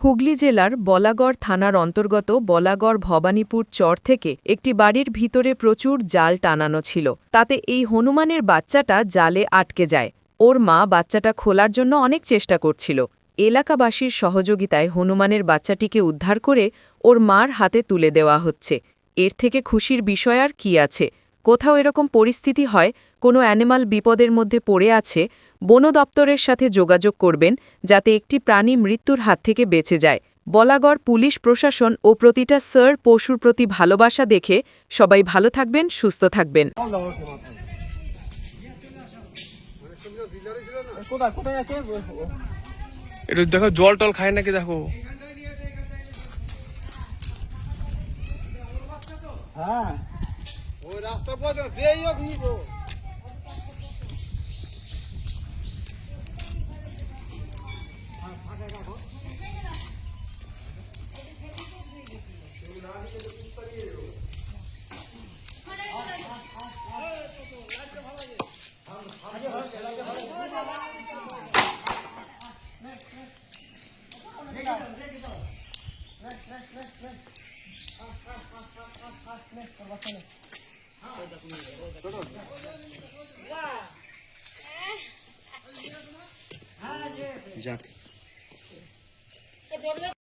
হুগলি জেলার বলাগড় থানার অন্তর্গত বলাগড় ভবানীপুর চর থেকে একটি বাড়ির ভিতরে প্রচুর জাল টানানো ছিল। তাতে এই হনুমানের বাচ্চাটা জালে আটকে যায়। ওর মা বাচ্চাটা খোলার জন্য অনেক চেষ্টা করছিল। এলাকাবাসীর সহযোগিতায় হনুমানের বাচ্চাটিকে উদ্ধার করে ওর মার হাতে তুলে দেওয়া হচ্ছে। এর থেকে খুশির বিষয় আর কি আছে? কোথাও এরকম পরিস্থিতি হয়, কোনো অ্যানিমাল বিপদের মধ্যে পড়ে আছে বন দপ্তরের সাথে যোগাযোগ করবেন যাতে একটি প্রাণী মৃত্যুর হাত থেকে বেঁচে যায়। বলাগড় পুলিশ প্রশাসন ও প্রতিটা স্যার পশুর প্রতি ভালোবাসা দেখে সবাই ভালো থাকবেন সুস্থ থাকবেন। দেখো জল টল খায় নাকি দেখো? হ্যাঁ। ওই রাস্তা পথে যেই হোক নিব। যাক।